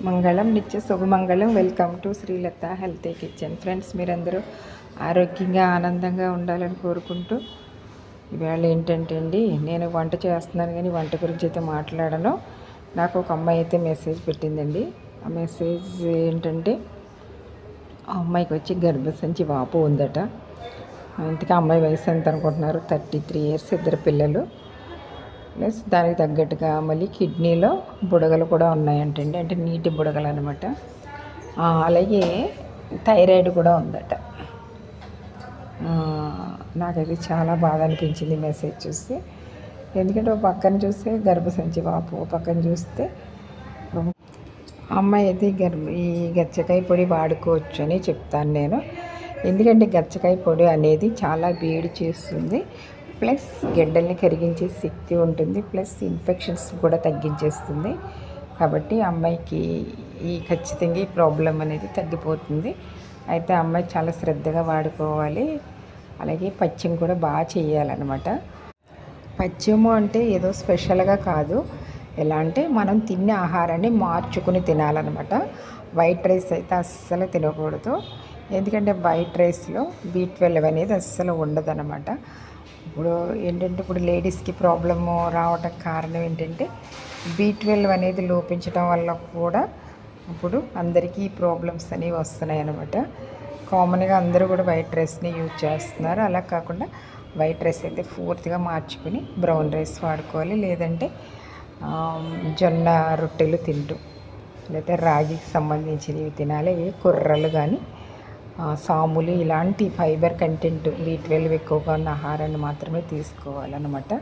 మంగళం నిత్య శుభమంగళం. Welcome to Srilatha healthy kitchen friends మీరందరూ ఆరోగ్యంగా ఆనందంగా ఉండాలని కోరుకుంటూ ఇవాళ ఏంటంటే అండి నేను వంట చేస్తున్నాను కానీ వంట గురించి అయితే మాట్లాడను. నాకు ఒక అమ్మాయి అయితే మెసేజ్ పెట్టిందండి. ఆ మెసేజ్ ఏంటంటే ఆ అమ్మాయికి వచ్చి గర్భసంచి వాపు ఉందట. ఇంతకీ అమ్మాయి వయసు ఎంత అనుకుంటున్నారు థర్టీ త్రీ ఇయర్స్ ఇద్దరు పిల్లలు. ప్లస్ దానికి తగ్గట్టుగా మళ్ళీ కిడ్నీలో బుడగలు కూడా ఉన్నాయంటండి. అంటే నీటి బుడగలు అనమాట అలాగే థైరాయిడ్ కూడా ఉందట. ఆ, నాకైతే చాలా బాధ అనిపించింది మెసేజ్ చూసి ఎందుకంటే ఒక పక్కన చూస్తే గర్భసంచి వాపు ఒక పక్కన చూస్తే అమ్మాయి అయితే గర్భ ఈ గచ్చకాయ పొడి వాడుకోవచ్చు అని చెప్తాను నేను. ఎందుకంటే గచ్చకాయ పొడి అనేది చాలా వేడి చేస్తుంది. ప్లస్ గడ్డల్ని కరిగించే శక్తి ఉంటుంది ప్లస్ ఇన్ఫెక్షన్స్ కూడా తగ్గించేస్తుంది. కాబట్టి అమ్మాయికి ఈ ఖచ్చితంగా ఈ ప్రాబ్లం అనేది తగ్గిపోతుంది. అయితే అమ్మాయి చాలా శ్రద్ధగా వాడుకోవాలి. అలాగే పచ్చిం కూడా బాగా చేయాలన్నమాట. పచ్చిము అంటే ఏదో స్పెషల్గా కాదు. ఎలా అంటే మనం తినే ఆహారాన్ని మార్చుకుని తినాలన్నమాట. వైట్ రైస్ అయితే అస్సలు తినకూడదు. ఎందుకంటే వైట్ రైస్లో బీ ట్వెల్వ్ అనేది అస్సలు ఉండదన్నమాట. ఇప్పుడు ఏంటంటే ఇప్పుడు లేడీస్కి ప్రాబ్లము రావటం కారణం ఏంటంటే బీ ట్వెల్వ్ అనేది లోపించడం వల్ల కూడా ఇప్పుడు అందరికీ ప్రాబ్లమ్స్ అనేవి వస్తున్నాయి అనమాట కామన్గా అందరూ కూడా వైట్ రైస్ని యూజ్ చేస్తున్నారు. అలా కాకుండా వైట్ రైస్ అయితే పూర్తిగా మార్చుకుని బ్రౌన్ రైస్ వాడుకోవాలి. లేదంటే జొన్న రొట్టెలు తింటూ లేకపోతే రాగికి సంబంధించినవి తినాలి. ఏ కుర్రలు కానీ సాములు ఇలాంటి ఫైబర్ కంటెంట్ బీ ట్వెల్వ్ ఎక్కువగా ఉన్న ఆహారాన్ని మాత్రమే తీసుకోవాలన్నమాట.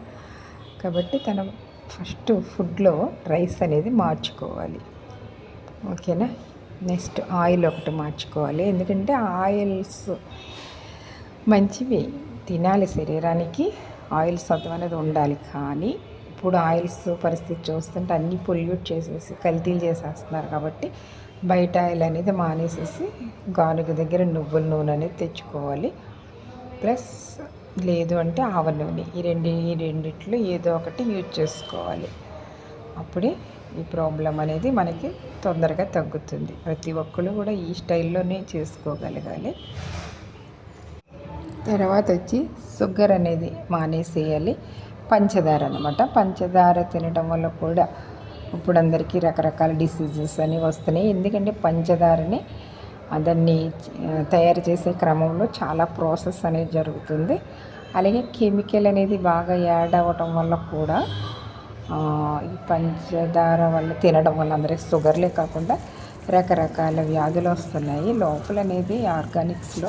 కాబట్టి తన ఫస్ట్ ఫుడ్లో రైస్ అనేది మార్చుకోవాలి. ఓకేనా? నెక్స్ట్ ఆయిల్ ఒకటి మార్చుకోవాలి. ఎందుకంటే ఆయిల్స్ మంచివి. తినాలి శరీరానికి. ఆయిల్ సత్వం అనేది ఉండాలి. కానీ ఇప్పుడు ఆయిల్స్ పరిస్థితి చూస్తుంటే అన్నీ పొల్యూట్ చేసేసి కల్తీలు చేసేస్తున్నారు కాబట్టి బయట ఆయిల్ అనేది మానేసేసి గానుగ దగ్గర నువ్వుల నూనె అనేది తెచ్చుకోవాలి. ప్లస్ లేదు అంటే ఆవ నూనె. ఈ రెండు ఈ రెండిట్లో ఏదో ఒకటి యూజ్ చేసుకోవాలి. అప్పుడే ఈ ప్రాబ్లం అనేది మనకి తొందరగా తగ్గుతుంది. ప్రతి ఒక్కరు కూడా ఈ స్టైల్లోనే చేసుకోగలగాలి. తర్వాత వచ్చి షుగర్ అనేది మానేసేయాలి. పంచదార అనమాట పంచదార తినడం వల్ల కూడా ఇప్పుడు అందరికీ రకరకాల డిసీజెస్ అని వస్తున్నాయి. ఎందుకంటే పంచదారని దాన్ని తయారు చేసే క్రమంలో చాలా ప్రాసెస్ అనేది జరుగుతుంది. అలాగే కెమికల్ అనేది బాగా యాడ్ అవ్వటం వల్ల కూడా ఈ పంచదార వల్ల తినడం వల్ల అందరికి షుగర్లే కాకుండా రకరకాల వ్యాధులు వస్తున్నాయి. లోపల అనేది ఆర్గానిక్స్లో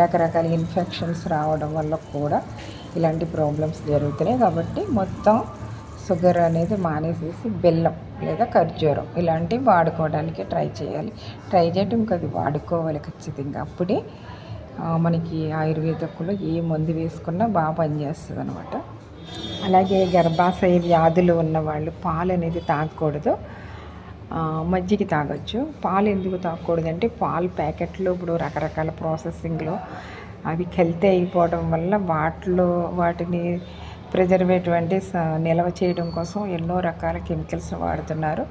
రకరకాల ఇన్ఫెక్షన్స్ రావడం వల్ల కూడా ఇలాంటి ప్రాబ్లమ్స్ జరుగుతున్నాయి. కాబట్టి మొత్తం షుగర్ అనేది మానేసేసి బెల్లం లేదా ఖర్జూరం ఇలాంటివి వాడుకోవడానికి ట్రై చేయాలి. ట్రై చేయడం అది వాడుకోవాలి ఖచ్చితంగా. అప్పుడే మనకి ఆయుర్వేదకులో ఏ మందు వేసుకున్నా బాగా పనిచేస్తుంది అనమాట అలాగే గర్భాశయ వ్యాధులు ఉన్న వాళ్ళు పాలు అనేది తాగకూడదు. మజ్జిగ తాగొచ్చు. పాలు ఎందుకు తాగకూడదు అంటే పాలు ప్యాకెట్లు ఇప్పుడు రకరకాల ప్రాసెసింగ్లో అవి కల్తీ అయిపోవడం వల్ల వాటిలో వాటిని ప్రిజర్వేటివ్ అంటే నిల్వ చేయడం కోసం ఎన్నో రకాల కెమికల్స్ వాడుతున్నారు.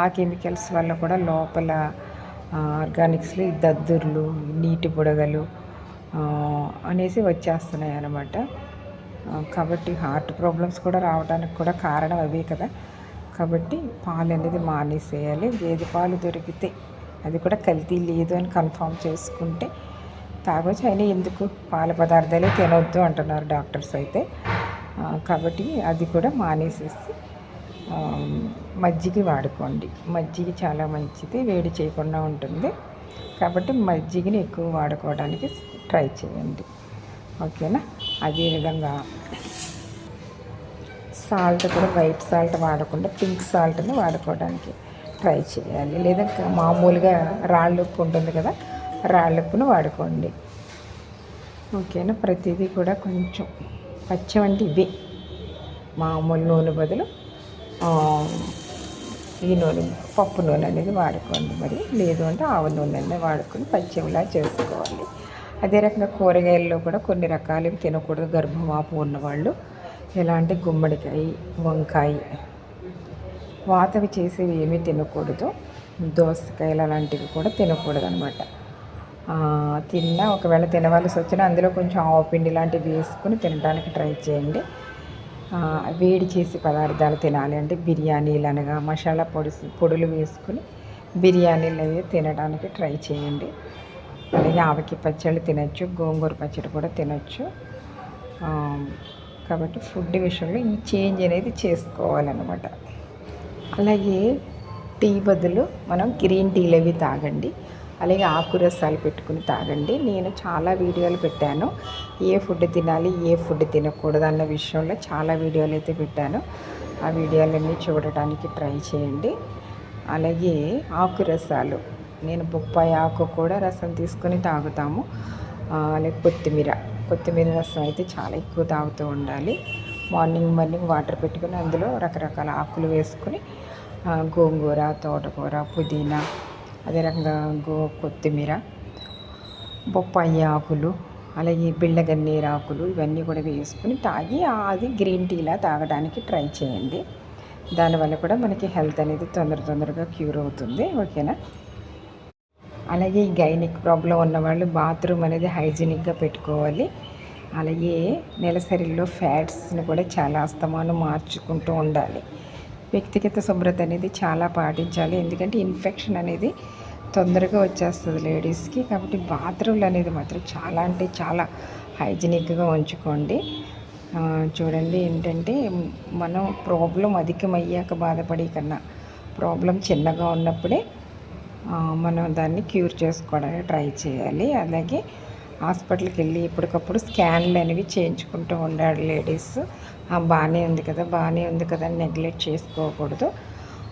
ఆ కెమికల్స్ వల్ల కూడా లోపల ఆర్గానిక్స్లో ఈ దద్దుర్లు నీటి బుడగలు అనేసి వచ్చేస్తున్నాయి అన్నమాట కాబట్టి హార్ట్ ప్రాబ్లమ్స్ కూడా రావడానికి కూడా కారణం అవే కదా. కాబట్టి పాలు అనేది మానేసేయాలి. గేదె పాలు దొరికితే అది కూడా కల్తీ లేదు అని కన్ఫామ్ చేసుకుంటే తాగొచ్చు. అయినా ఎందుకు? పాల పదార్థాలే తినొద్దు అంటున్నారు డాక్టర్స్ అయితే. కాబట్టి అది కూడా మానేసేసి మజ్జిగ వాడుకోండి. మజ్జిగ చాలా మంచిది వేడి చేయకుండా ఉంటుంది. కాబట్టి మజ్జిగని ఎక్కువ వాడుకోవడానికి ట్రై చేయండి. ఓకేనా? అదేవిధంగా సాల్ట్ కూడా వైట్ సాల్ట్ వాడకుండా పింక్ సాల్ట్ని వాడుకోవడానికి ట్రై చేయాలి. లేదా మామూలుగా రాళ్ళ ఉప్పు ఉంటుంది కదా రాళ్ళ ఉప్పును వాడుకోండి. ఓకేనా? ప్రతిదీ కూడా కొంచెం పచ్చం అంటే ఇవే. మామూలు నూనె బదులు ఈ నూనె పప్పు నూనె అనేది వాడుకోండి మరి. లేదు అంటే ఆవ నూనె అనేది వాడుకొని పచ్చిమిలా చేసుకోవాలి. అదే రకంగా కూరగాయల్లో కూడా కొన్ని రకాలు తినకూడదు. గర్భవాపు ఉన్నవాళ్ళు ఎలాంటి గుమ్మడికాయ వంకాయ వాతవి చేసేవి ఏమీ తినకూడదు. దోసకాయలు అలాంటివి కూడా తినకూడదు అనమాట తిన్నా ఒకవేళ తినవలసి వచ్చినా అందులో కొంచెం ఆవు పిండి లాంటివి వేసుకుని తినడానికి ట్రై చేయండి. వేడి చేసి పదార్థాలు తినాలి అంటే బిర్యానీలు అనగా మసాలా పొడి పొడులు వేసుకుని బిర్యానీలు అవి తినడానికి ట్రై చేయండి. అలాగే ఆవకి పచ్చళ్ళు తినచ్చు గోంగూర పచ్చడి కూడా తినచ్చు. కాబట్టి ఫుడ్ విషయంలో ఈ చేంజ్ అనేది చేసుకోవాలన్నమాట. అలాగే టీ బదులు మనం గ్రీన్ టీలు అవి తాగండి. అలాగే ఆకురసాలు పెట్టుకుని తాగండి. నేను చాలా వీడియోలు పెట్టాను. ఏ ఫుడ్ తినాలి ఏ ఫుడ్ తినకూడదు అన్న విషయంలో చాలా వీడియోలు అయితే పెట్టాను. ఆ వీడియోలన్నీ చూడటానికి ట్రై చేయండి. అలాగే ఆకురసాలు. నేను బొప్పాయి ఆకు కూడా రసం తీసుకొని తాగుతాము. అలాగే కొత్తిమీర. కొత్తిమీర రసం అయితే చాలా ఎక్కువ తాగుతూ ఉండాలి. మార్నింగ్ మార్నింగ్ వాటర్ పెట్టుకుని అందులో రకరకాల ఆకులు వేసుకుని గోంగూర తోటకూర పుదీనా అదే రకంగా గో కొత్తిమీర బొప్పాయి ఆకులు అలాగే బిళ్ళగన్నేరు ఆకులు ఇవన్నీ కూడా వేసుకుని తాగి అది గ్రీన్ టీలా తాగడానికి ట్రై చేయండి. దానివల్ల కూడా మనకి హెల్త్ అనేది తొందర తొందరగా క్యూర్ అవుతుంది. ఓకేనా? అలాగే ఈ గైనిక్ ప్రాబ్లం ఉన్నవాళ్ళు బాత్రూమ్ అనేది హైజీనిక్గా పెట్టుకోవాలి. అలాగే నెలసరిలో ఫ్యాట్స్ని కూడా చాలా అస్తమానం మార్చుకుంటూ ఉండాలి. వ్యక్తిగత శుభ్రత అనేది చాలా పాటించాలి. ఎందుకంటే ఇన్ఫెక్షన్ అనేది తొందరగా వచ్చేస్తుంది లేడీస్కి. కాబట్టి బాత్రూమ్లు అనేది మాత్రం చాలా అంటే చాలా హైజీనిక్గా ఉంచుకోండి. చూడండి ఏంటంటే మనం ప్రాబ్లం అధికమయ్యాక బాధపడే కన్నా ప్రాబ్లం చిన్నగా ఉన్నప్పుడే మనం దాన్ని క్యూర్ చేసుకోవడానికి ట్రై చేయాలి. అలాగే హాస్పిటల్కి వెళ్ళి ఎప్పటికప్పుడు స్కాన్లు అనేవి చేయించుకుంటూ ఉండాలి లేడీస్. బాగానే ఉంది కదా బాగానే ఉంది కదా అని నెగ్లెక్ట్ చేసుకోకూడదు.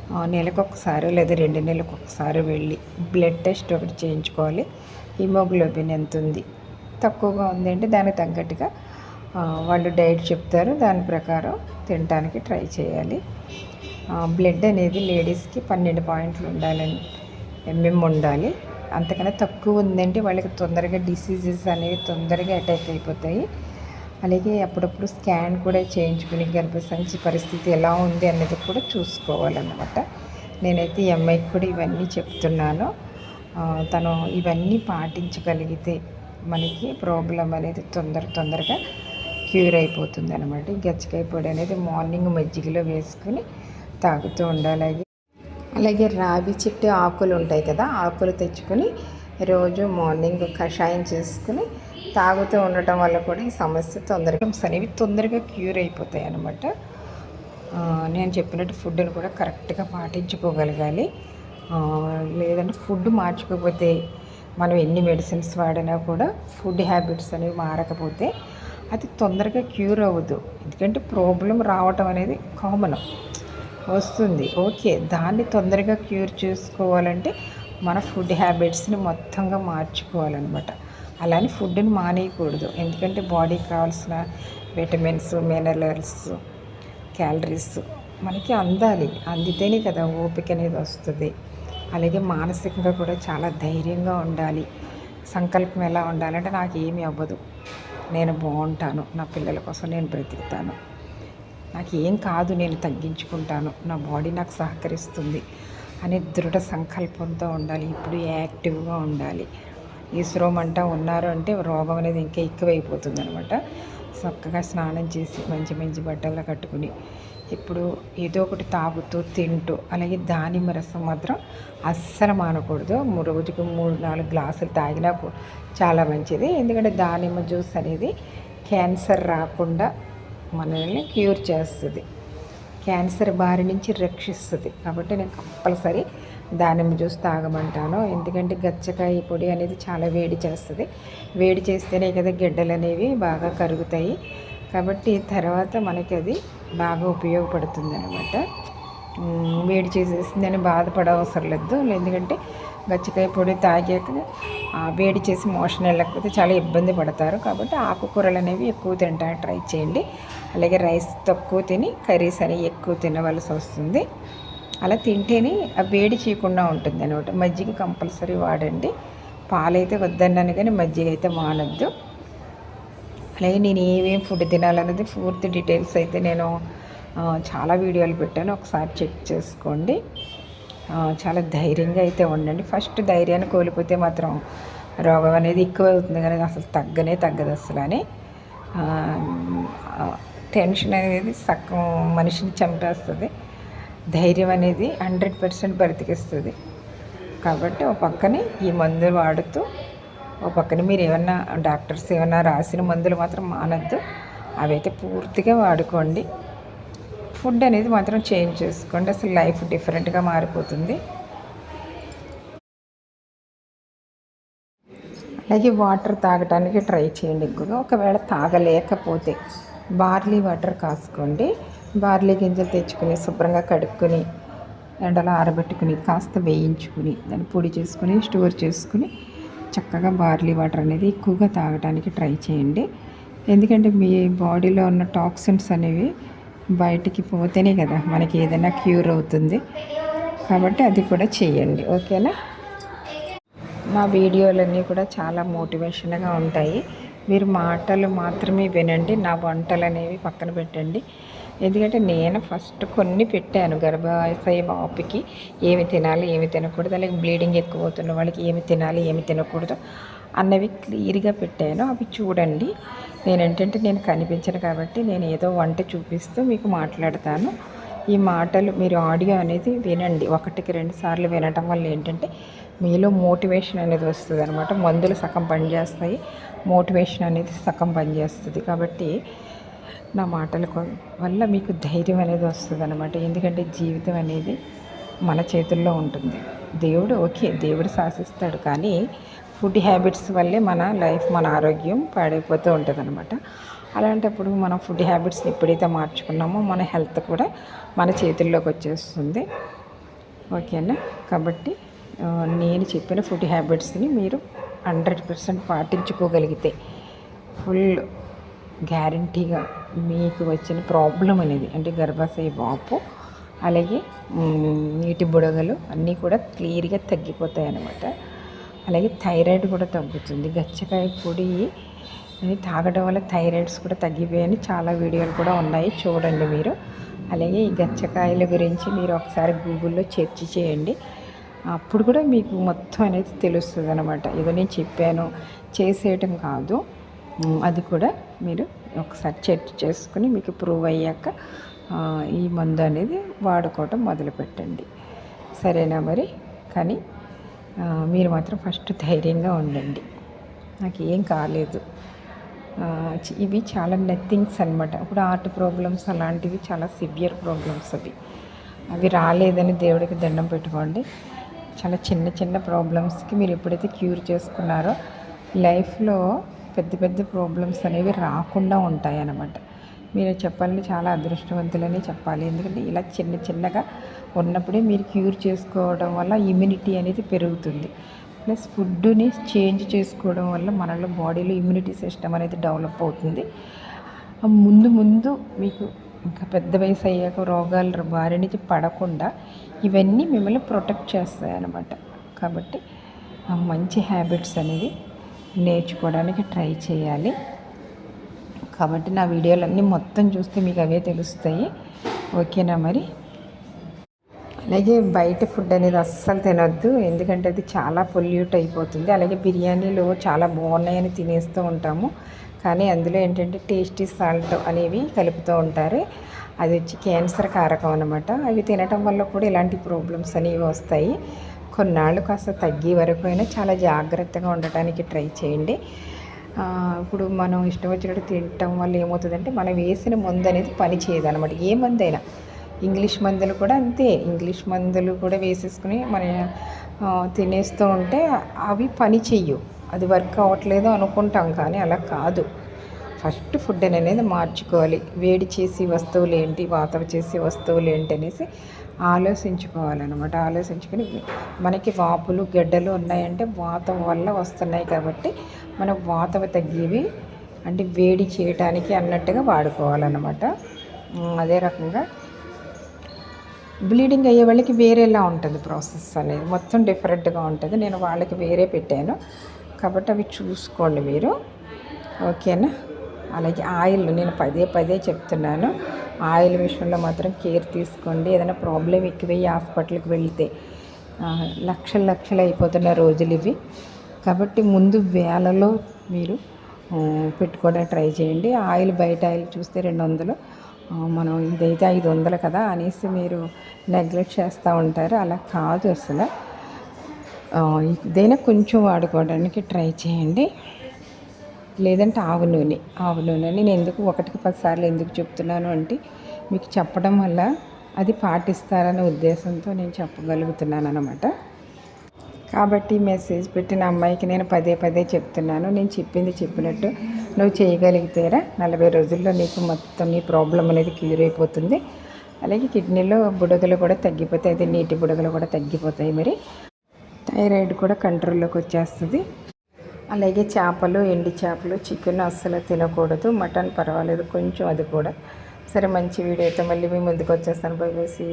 నెలకొకసారి నెలకు ఒకసారి లేదా రెండు నెలలకు ఒకసారి వెళ్ళి బ్లడ్ టెస్ట్ ఒకటి చేయించుకోవాలి. హిమోగ్లోబిన్ ఎంత ఉంది? తక్కువగా ఉంది అంటే దానికి తగ్గట్టుగా వాళ్ళు డైట్ చెప్తారు. దాని ప్రకారం తినడానికి ట్రై చేయాలి. బ్లడ్ అనేది లేడీస్కి పన్నెండు పాయింట్లు ఉండాలని ఎంఎం ఉండాలి. అంతకన్నా తక్కువ ఉందంటే వాళ్ళకి తొందరగా డిసీజెస్ అనేవి తొందరగా అటాక్ అయిపోతాయి. అలాగే అప్పుడప్పుడు స్కాన్ కూడా చేయించుకుని గర్భసంచి పరిస్థితి ఎలా ఉంది అనేది కూడా చూసుకోవాలన్నమాట. నేనైతే ఎంఐకి కూడా ఇవన్నీ చెప్తున్నాను. తను ఇవన్నీ పాటించగలిగితే మనకి ప్రాబ్లం అనేది తొందర తొందరగా క్యూర్ అయిపోతుంది అనమాట గచ్చకాయ పొడి అనేది మార్నింగ్ మజ్జిగలో వేసుకుని తాగుతూ ఉండాలి. అలాగే అలాగే రావి చెట్టు ఆకులు ఉంటాయి కదా ఆకులు తెచ్చుకొని రోజు మార్నింగ్ కషాయం చేసుకుని తాగుతూ ఉండటం వల్ల కూడా ఈ సమస్య తొందరగా అనేవి తొందరగా క్యూర్ అయిపోతాయి అన్నమాట. నేను చెప్పినట్టు ఫుడ్ని కూడా కరెక్ట్గా పాటించుకోగలగాలి. లేదంటే ఫుడ్ మార్చుకోకపోతే మనం ఎన్ని మెడిసిన్స్ వాడినా కూడా ఫుడ్ హ్యాబిట్స్ అనేవి మారకపోతే అది తొందరగా క్యూర్ అవ్వదు. ఎందుకంటే ప్రాబ్లం రావటం అనేది కామన్. వస్తుంది. ఓకే. దాన్ని తొందరగా క్యూర్ చేసుకోవాలంటే మన ఫుడ్ హ్యాబిట్స్ని మొత్తంగా మార్చుకోవాలన్నమాట. అలానే ఫుడ్ని మానేయకూడదు. ఎందుకంటే బాడీకి కావాల్సిన విటమిన్స్ మినరల్స్ క్యాలరీస్ మనకి అందాలి. అందితేనే కదా ఓపిక అనేది వస్తుంది. అలాగే మానసికంగా కూడా చాలా ధైర్యంగా ఉండాలి. సంకల్పం ఎలా ఉండాలంటే నాకు ఏమి అవ్వదు. నేను బాగుంటాను. నా పిల్లల కోసం నేను బ్రతుకుతాను. నాకు ఏం కాదు నేను తగ్గించుకుంటాను. నా బాడీ నాకు సహకరిస్తుంది. అనే దృఢ సంకల్పంతో ఉండాలి. ఇప్పుడు యాక్టివ్గా ఉండాలి. ఈశ్వరమంట ఉన్నారు అంటే రోగం అనేది ఇంకా ఎక్కువైపోతుంది అనమాట చక్కగా స్నానం చేసి మంచి మంచి బట్టలు కట్టుకుని ఇప్పుడు ఏదో ఒకటి తాగుతూ తింటూ అలాగే దానిమ్మ రసం మాత్రం అస్సలు మానకూడదు. రోజుకి మూడు నాలుగు గ్లాసులు తాగినా చాలా మంచిది. ఎందుకంటే దానిమ్మ జ్యూస్ అనేది క్యాన్సర్ రాకుండా మనల్ని క్యూర్ చేస్తుంది. క్యాన్సర్ బారి నుంచి రక్షిస్తుంది. కాబట్టి నేను కంపల్సరీ దానిమ్మ జ్యూస్ తాగమంటాను. ఎందుకంటే గచ్చకాయ పొడి అనేది చాలా వేడి చేస్తుంది. వేడి చేస్తేనే కదా గిడ్డలు అనేవి బాగా కరుగుతాయి. కాబట్టి తర్వాత మనకి అది బాగా ఉపయోగపడుతుంది అనమాట వేడి చేసేసిందని బాధపడవసరం లేదు. ఎందుకంటే గచ్చకాయ పొడి తాగాక వేడి చేసి మోషన్ వెళ్ళకపోతే చాలా ఇబ్బంది పడతారు. కాబట్టి ఆకుకూరలు అనేవి ఎక్కువ తినడానికి ట్రై చేయండి. అలాగే రైస్ తక్కువ తిని కర్రీస్ అనేవి ఎక్కువ తినవలసి వస్తుంది. అలా తింటేనే వేడి చేయకుండా ఉంటుంది అనమాట. మజ్జిగ కంపల్సరీ వాడండి. పాలైతే వద్దన్నాను కానీ మజ్జిగ అయితే మానద్దు అలాగే నేను ఏమేం ఫుడ్ తినాలన్నది పూర్తి డీటెయిల్స్ అయితే నేను చాలా వీడియోలు పెట్టాను. ఒకసారి చెక్ చేసుకోండి. చాలా ధైర్యంగా అయితే ఉండండి. ఫస్ట్ ధైర్యాన్ని కోల్పోతే మాత్రం రోగం అనేది ఎక్కువ అవుతుంది కానీ అసలు తగ్గనే తగ్గదు అసలు అని. టెన్షన్ అనేది సగం మనిషిని చంపేస్తుంది. ధైర్యం అనేది హండ్రెడ్ పర్సెంట్ బ్రతికిస్తుంది కాబట్టి ఒక పక్కనే ఈ మందులు వాడుతూ ఒక పక్కన మీరు ఏమన్నా డాక్టర్స్ ఏమన్నా రాసిన మందులు మాత్రం మానద్దు. అవైతే పూర్తిగా వాడుకోండి. ఫుడ్ అనేది మాత్రం చేంజ్ చేసుకోండి. అసలు లైఫ్ డిఫరెంట్గా మారిపోతుంది. అలాగే వాటర్ తాగడానికి ట్రై చేయండి ఎక్కువగా. ఒకవేళ తాగలేకపోతే బార్లీ వాటర్ కాసుకోండి. బార్లీ గింజలు తెచ్చుకుని శుభ్రంగా కడుక్కొని ఎండలో ఆరబెట్టుకుని కాస్త వేయించుకుని దాన్ని పొడి చేసుకుని స్టోర్ చేసుకుని చక్కగా బార్లీ వాటర్ అనేది ఎక్కువగా తాగడానికి ట్రై చేయండి. ఎందుకంటే మీ బాడీలో ఉన్న టాక్సిన్స్ అనేవి బయటికి పోతేనే కదా మనకి ఏదైనా క్యూర్ అవుతుంది. కాబట్టి అది కూడా చేయండి. ఓకేనా? నా వీడియోలన్నీ కూడా చాలా మోటివేషన్గా ఉంటాయి. మీరు మాటలు మాత్రమే వినండి నా వంటలు అనేవి పక్కన పెట్టండి. ఎందుకంటే నేను ఫస్ట్ కొన్ని పెట్టాను గర్భాశయ వాపుకి. ఏమి తినాలి ఏమి తినకూడదు. అలాగే బ్లీడింగ్ ఎక్కువ అవుతున్న వాళ్ళకి ఏమి తినాలి ఏమి తినకూడదు అన్నవి క్లియర్గా పెట్టాను. అవి చూడండి. నేను ఏంటంటే నేను కనిపించను కాబట్టి నేను ఏదో వంట చూపిస్తూ మీకు మాట్లాడతాను. ఈ మాటలు మీరు ఆడియో అనేది వినండి. ఒకటికి రెండు సార్లు వినటం వల్ల ఏంటంటే మీలో మోటివేషన్ అనేది వస్తుంది అనమాట మందులు సగం పనిచేస్తాయి. మోటివేషన్ అనేది సగం పనిచేస్తుంది. కాబట్టి నా మాటల వల్ల మీకు ధైర్యం అనేది వస్తుంది అనమాట ఎందుకంటే జీవితం అనేది మన చేతుల్లో ఉంటుంది. దేవుడు ఓకే దేవుడు శాసిస్తాడు. కానీ ఫుడ్ హ్యాబిట్స్ వల్లే మన లైఫ్ మన ఆరోగ్యం పాడైపోతూ ఉంటుంది అనమాట అలాంటప్పుడు మనం ఫుడ్ హ్యాబిట్స్ని ఎప్పుడైతే మార్చుకున్నామో మన హెల్త్ కూడా మన చేతుల్లోకి వచ్చేస్తుంది. ఓకేనా కాబట్టి నేను చెప్పిన ఫుడ్ హ్యాబిట్స్ని మీరు హండ్రెడ్ పర్సెంట్ పాటించుకోగలిగితే ఫుల్ గ్యారంటీగా మీకు వచ్చిన ప్రాబ్లం అనేది అంటే గర్భాశయ వాపు అలాగే నీటి బుడగలు అన్నీ కూడా క్లియర్గా తగ్గిపోతాయి అన్నమాట అలాగే థైరాయిడ్ కూడా తగ్గుతుంది. గచ్చకాయ పొడి అది తాగడం వల్ల థైరాయిడ్స్ కూడా తగ్గిపోయాయని చాలా వీడియోలు కూడా ఉన్నాయి చూడండి మీరు. అలాగే ఈ గచ్చకాయల గురించి మీరు ఒకసారి గూగుల్లో సెర్చ్ చేయండి. అప్పుడు కూడా మీకు మొత్తం అనేది తెలుస్తుంది అనమాట ఏదో నేను చెప్పాను చేసేయటం కాదు. అది కూడా మీరు ఒకసారి చెక్ చేసుకుని మీకు ప్రూవ్ అయ్యాక ఈ మందు అనేది వాడుకోవటం మొదలుపెట్టండి. సరేనా మరి? కానీ మీరు మాత్రం ఫస్ట్ ధైర్యంగా ఉండండి. నాకు ఏం కాలేదు. ఇవి చాలా నథింగ్స్ అనమాట ఇప్పుడు హార్ట్ ప్రాబ్లమ్స్ అలాంటివి చాలా సివియర్ ప్రాబ్లమ్స్ అవి. అవి రాలేదని దేవుడికి దండం పెట్టుకోండి. చాలా చిన్న చిన్న ప్రాబ్లమ్స్కి మీరు ఎప్పుడైతే క్యూర్ చేసుకున్నారో లైఫ్లో పెద్ద పెద్ద ప్రాబ్లమ్స్ అనేవి రాకుండా ఉంటాయి అన్నమాట మీరు చెప్పాలని చాలా అదృష్టవంతులని చెప్పాలి. ఎందుకంటే ఇలా చిన్న చిన్నగా ఉన్నప్పుడే మీరు క్యూర్ చేసుకోవడం వల్ల ఇమ్యూనిటీ అనేది పెరుగుతుంది. ప్లస్ ఫుడ్ని చేంజ్ చేసుకోవడం వల్ల మనలో బాడీలో ఇమ్యూనిటీ సిస్టమ్ అనేది డెవలప్ అవుతుంది. ముందు ముందు మీకు ఇంకా పెద్ద వయసు అయ్యాక రోగాల బారి నుంచి పడకుండా ఇవన్నీ మిమ్మల్ని ప్రొటెక్ట్ చేస్తాయి అన్నమాట కాబట్టి మంచి హ్యాబిట్స్ అనేది నేర్చుకోవడానికి ట్రై చేయాలి. కాబట్టి నా వీడియోలన్నీ మొత్తం చూస్తే మీకు అవే తెలుస్తాయి. ఓకేనా మరి? అలాగే బయట ఫుడ్ అనేది అస్సలు తినొద్దు. ఎందుకంటే అది చాలా పొల్యూట్ అయిపోతుంది. అలాగే బిర్యానీలు చాలా బాగున్నాయని తినేస్తూ ఉంటాము. కానీ అందులో ఏంటంటే టేస్టీ సాల్ట్ అనేవి కలుపుతూ ఉంటారు. అది వచ్చి క్యాన్సర్ కారకం అనమాట అవి తినటం వల్ల కూడా ఇలాంటి ప్రాబ్లమ్స్ అనేవి వస్తాయి. కొన్నాళ్ళు కాస్త తగ్గే వరకు అయినా చాలా జాగ్రత్తగా ఉండటానికి ట్రై చేయండి. ఇప్పుడు మనం ఇష్టం వచ్చినట్టు తినటం వల్ల ఏమవుతుందంటే మనం వేసిన మందు అనేది పని చేయదు అనమాట ఏ మందైనా. ఇంగ్లీష్ మందులు కూడా అంతే. ఇంగ్లీష్ మందులు కూడా వేసేసుకుని మన తినేస్తూ ఉంటే అవి పని చెయ్యు అది వర్క్ అవ్వట్లేదు అనుకుంటాం కానీ అలా కాదు. ఫస్ట్ ఫుడ్ అనేది మార్చుకోవాలి. వేడి చేసి వస్తువులు ఏంటి? వాతవ చేసే వస్తువులు ఏంటి అనేసి ఆలోచించుకోవాలన్నమాట. ఆలోచించుకొని మనకి వాపులు గడ్డలు ఉన్నాయంటే వాతం వల్ల వస్తున్నాయి కాబట్టి మనం వాతవ తగ్గేవి అంటే వేడి చేయటానికి అన్నట్టుగా వాడుకోవాలన్నమాట. అదే రకంగా బ్లీడింగ్ అయ్యే వాళ్ళకి వేరేలా ఉంటుంది ప్రాసెస్ అనేది. మొత్తం డిఫరెంట్గా ఉంటుంది. నేను వాళ్ళకి వేరే పెట్టాను. కాబట్టి అవి చూసుకోండి మీరు. ఓకేనా? అలాగే ఆయిల్ నేను పదే పదే చెప్తున్నాను. ఆయిల్ విషయంలో మాత్రం కేర్ తీసుకోండి. ఏదైనా ప్రాబ్లం ఎక్కువయ్యి హాస్పిటల్కి వెళ్తే లక్షలు లక్షలు అయిపోతున్న రోజులు ఇవి. కాబట్టి ముందు వేలలో మీరు పెట్టుకోవడానికి ట్రై చేయండి. ఆయిల్ బయట ఆయిల్ చూస్తే రెండు వందలు. మనం ఇదైతే ఐదు వందలు కదా అనేసి మీరు నెగ్లెక్ట్ చేస్తూ ఉంటారు. అలా కాదు అసలు. ఇదైనా కొంచెం వాడుకోవడానికి ట్రై చేయండి. లేదంటే ఆవు నూనె. ఆవు నూనె నేను ఎందుకు ఒకటికి పదిసార్లు ఎందుకు చెప్తున్నాను అంటే మీకు చెప్పడం వల్ల అది పాటిస్తారనే ఉద్దేశంతో నేను చెప్పగలుగుతున్నాను అనమాట కాబట్టి మెసేజ్ పెట్టిన అమ్మాయికి నేను పదే పదే చెప్తున్నాను. నేను చెప్పింది చెప్పినట్టు నువ్వు చేయగలిగితేరా నలభై రోజుల్లో నీకు మొత్తం నీ ప్రాబ్లం అనేది క్లియర్ అయిపోతుంది. అలాగే కిడ్నీలో బుడగలు కూడా తగ్గిపోతాయి. అదే నీటి బుడగలు కూడా తగ్గిపోతాయి మరి. థైరాయిడ్ కూడా కంట్రోల్లోకి వచ్చేస్తుంది. అలాగే చేపలు ఎండి చేపలు చికెన్ అస్సలు తినకూడదు మటన్ పర్వాలేదు కొంచెం అది కూడా. సరే మంచి వీడియో అయితే మళ్ళీ మీ ముందుకు వచ్చేస్తాను. By bye see